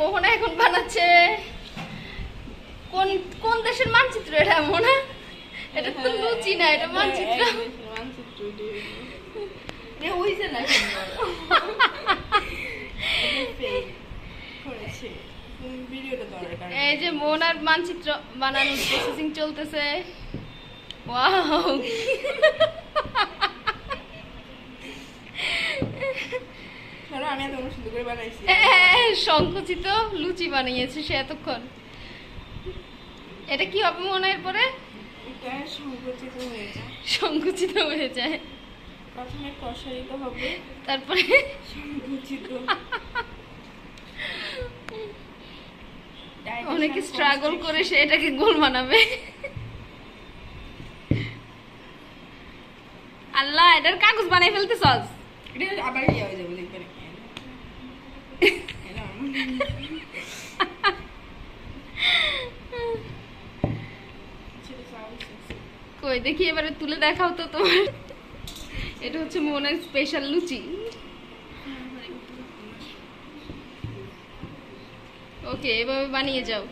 মোহনা এখন বানাচ্ছে। কোন কোন দেশের মানচিত্র এটা মোহনা? এটা তো লুচি না এটা মানচিত্র। মানচিত্র এই যে মোহনার মানচিত্র বানানোর প্রসেসিং চলতেছে। ওয়াও। আমি এত সুন্দর করে বানাইছি। সংকুচিত লুচি বানিয়েছে সে এতক্ষণ। এটা কি হবে মনে হয় পরে সংকুচিত হয়ে যায়। সংকুচিত হয়ে যায়। প্রথমে প্রসারিত হবে। তারপরে? সংকুচিত। অনেকে স্ট্রাগল করে সে এটাকে গোল বানাবে। আল্লাহ এটার কাগজ বানাই ফেলতে সস এটা আবার ইয়ে হয়ে যাবে দেখবে কই দেখি এবারে তুলে দেখাও তো তোমার। এটা হচ্ছে মনের স্পেশাল লুচি। ওকে এভাবে বানিয়ে যাও।